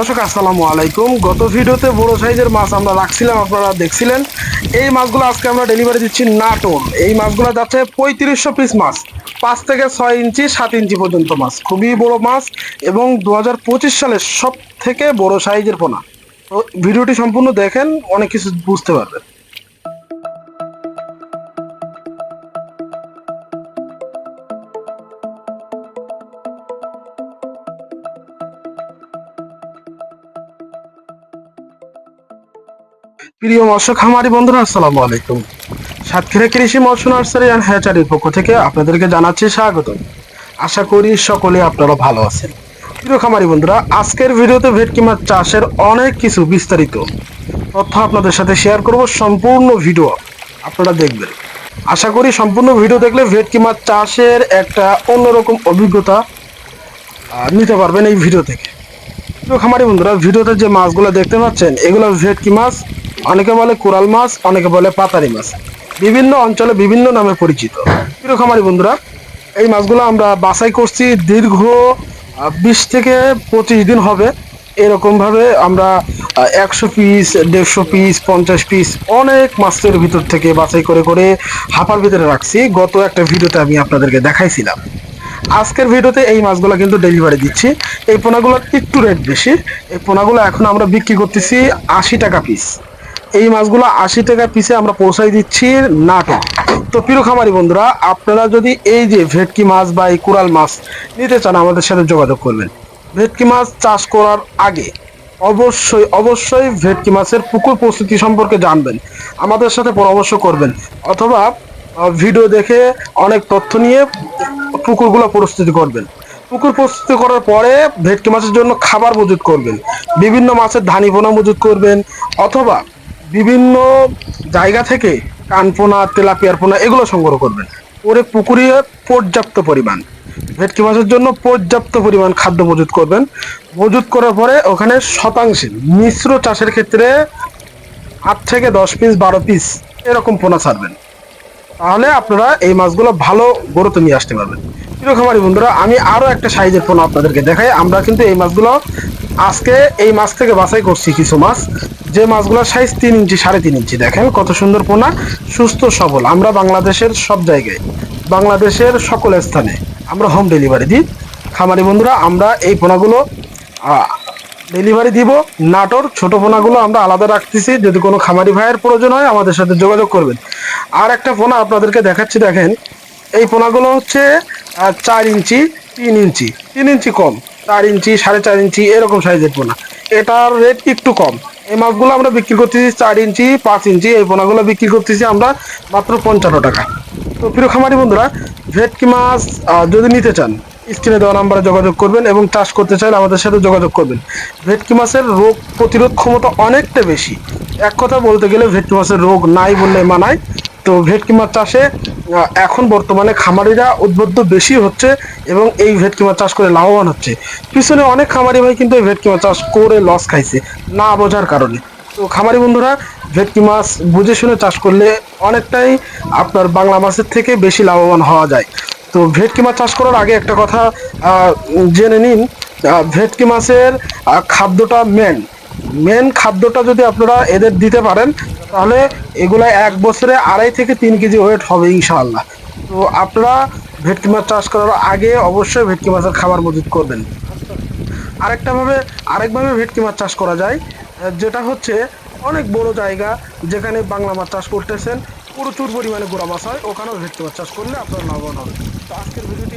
দর্শক, আসসালামু আলাইকুম। গত ভিডিওতে বড় সাইজের মাছ আমরা রাখছিলাম, আপনারা দেখছিলেন। এই মাছগুলো আজকে আমরা ডেলিভারি দিচ্ছি নাটোর। এই মাছগুলো যাচ্ছে পঁয়ত্রিশশো পিস মাছ, পাঁচ থেকে ছয় ইঞ্চি, সাত ইঞ্চি পর্যন্ত মাছ। খুবই বড় মাছ এবং দু হাজার পঁচিশ সালের সব থেকে বড় সাইজের পোনা। তো ভিডিওটি সম্পূর্ণ দেখেন, অনেক কিছু বুঝতে পারবেন। প্রিয় মৎস্য খামারি বন্ধুরা, আসসালামু আলাইকুম। সাতক্ষীরা কৃষি মৎস্য নার্সারি অ্যান্ড হ্যাচারির পক্ষ থেকে আপনাদেরকে জানাচ্ছি স্বাগত। আশা করি সকলে আপনারা ভালো আছেন। প্রিয় খামারি বন্ধুরা, আজকের ভিডিওতে ভেটকি মাছ চাষের অনেক কিছু বিস্তারিত তথ্য আপনাদের সাথে শেয়ার করব সম্পূর্ণ ভিডিও। আপনারা দেখবেন। আশা করি সম্পূর্ণ ভিডিও দেখলে ভেটকি মাছ চাষের একটা অন্যরকম অভিজ্ঞতা নিতে পারবেন এই ভিডিও থেকে। প্রিয় খামারি বন্ধুরা, ভিডিওতে যে মাছগুলো দেখতে পাচ্ছেন, এগুলো ভেটকি মাছ। অনেকে বলে কোরাল মাছ, অনেকে বলে পাতারি মাছ। বিভিন্ন অঞ্চলে বিভিন্ন নামে পরিচিত। প্রিয় খামারি বন্ধুরা, এই মাছগুলো আমরা বাছাই করছি দীর্ঘ বিশ থেকে পঁচিশ দিন হবে। এরকম ভাবে আমরা একশো পিস দেড়শো পিস পঞ্চাশ পিস অনেক মাছের ভিতর থেকে বাছাই করে করে হাফার ভিতরে রাখছি। গত একটা ভিডিওতে আমি আপনাদেরকে দেখাইছিলাম। আজকের ভিডিওতে এই মাছগুলো কিন্তু ডেলিভারি দিচ্ছি। এই পোনাগুলোর একটু রেট বেশি। এই পোনাগুলো এখন আমরা বিক্রি করতেছি আশি টাকা পিস এই মাছগুলো আশি টাকা পিসে আমরা পৌঁছাই দিচ্ছি নাটক তো প্রিয় খামারি বন্ধুরা, আপনারা যদি এই যে ভেটকি মাছ বা এই কুড়াল মাছ নিতে চান, আমাদের সাথে যোগাযোগ করবেন। ভেটকি মাছ চাষ করার আগে অবশ্যই অবশ্যই ভেটকি মাছের পুকুর প্রস্তুতি সম্পর্কে জানবেন, আমাদের সাথে পরামর্শ করবেন, অথবা ভিডিও দেখে অনেক তথ্য নিয়ে পুকুরগুলো প্রস্তুতি করবেন। পুকুর প্রস্তুতি করার পরে ভেটকি মাছের জন্য খাবার মজুত করবেন, বিভিন্ন মাছের ধানি পোনা মজুত করবেন, অথবা বিভিন্ন জায়গা থেকে কানপোনা তেলাপিয়ার পোনা এগুলো সংগ্রহ করবেন। করে পুকুরে পর্যাপ্ত পরিমাণ। ভেটকি মাছের জন্য পর্যাপ্ত পরিমাণ খাদ্য মজুত করবেন। মজুত করার পরে ওখানে শতাংশে, মিশ্র চাষের ক্ষেত্রে আট থেকে দশ পিস বারো পিস এরকম পোনা ছাড়বেন। তাহলে আপনারা এই মাছগুলো ভালো গড়তে নিয়ে আসতে পারবেন। প্রিয় খামারি বন্ধুরা, আমি আরও একটা সাইজের পোনা আপনাদেরকে দেখাই। আমরা কিন্তু এই মাছগুলো আজকে এই মাছ থেকে বাছাই করছি কিছু মাছ। যে মাছগুলোর সাইজ তিন ইঞ্চি, সাড়ে তিন ইঞ্চি, দেখেন কত সুন্দর পোনা, সুস্থ, সবল। আমরা বাংলাদেশের সব জায়গায়, বাংলাদেশের সকল স্থানে আমরা হোম ডেলিভারি দিই। খামারি বন্ধুরা, আমরা এই পোনাগুলো ডেলিভারি দিব। নাটোর ছোট পোনাগুলো আমরা আলাদা রাখতেছি। যদি কোনো খামারি ভাইয়ের প্রয়োজন হয়, আমাদের সাথে যোগাযোগ করবেন। আর একটা পোনা আপনাদেরকে দেখাচ্ছি, দেখেন। এই পোনাগুলো হচ্ছে চার ইঞ্চি, তিন ইঞ্চি তিন ইঞ্চি কম। চার ইঞ্চি, সাড়ে চার ইঞ্চি, এরকম সাইজের পোনা। এটার রেট একটু কম। এই মাছগুলো আমরা বিক্রি করতেছি চার ইঞ্চি, পাঁচ ইঞ্চি, এই পোনাগুলো বিক্রি করতেছি আমরা মাত্র পঞ্চান্ন টাকা। তো প্রিয় খামারি বন্ধুরা, ভেটকি মাছ যদি নিতে চান, স্ক্রিনে দেওয়া নাম্বারে যোগাযোগ করবেন এবং চাষ করতে চাইলে আমাদের সাথে যোগাযোগ করবেন। ভেটকি মাছের রোগ প্রতিরোধ ক্ষমতা অনেকটা বেশি। এক কথা বলতে গেলে ভেটকি মাছের রোগ নাই বললে মানায়। তো ভেটকি মাছ চাষে এখন বর্তমানে খামারিরা উদ্বুদ্ধ বেশি হচ্ছে এবং এই ভেটকি মাছ চাষ করে লাভবান হচ্ছে। পিছনে অনেক খামারি ভাই কিন্তু এই ভেটকি মাছ চাষ করে লস খাইছে, না বোঝার কারণে। তো খামারি বন্ধুরা, ভেটকি মাছ বুঝে শুনে চাষ করলে অনেকটাই আপনার বাংলা মাছের থেকে বেশি লাভবান হওয়া যায়। তো ভেটকি মাছ চাষ করার আগে একটা কথা জেনে নিন ভেটকি মাছের খাদ্যটা মেন মেন খাদ্যটা যদি আপনারা এদের দিতে পারেন, তাহলে এগুলা এক বছরে আড়াই থেকে তিন কেজি ওয়েট হবে ইনশাআল্লাহ। তো আপনারা ভেটকি মাছ চাষ করার আগে অবশ্যই ভেটকি মাছের খাবার মজুত করবেন। আরেকটা ভাবে আরেকভাবে ভেটকি মাছ চাষ করা যায়, যেটা হচ্ছে অনেক বড় জায়গা যেখানে বাংলা মাছ চাষ করতেছেন, প্রচুর পরিমাণে গোড়া মাছ হয়, ওখানেও ভেটকি মাছ চাষ করলে আপনার লাভবান হবে। তো আজকের ভিডিওটি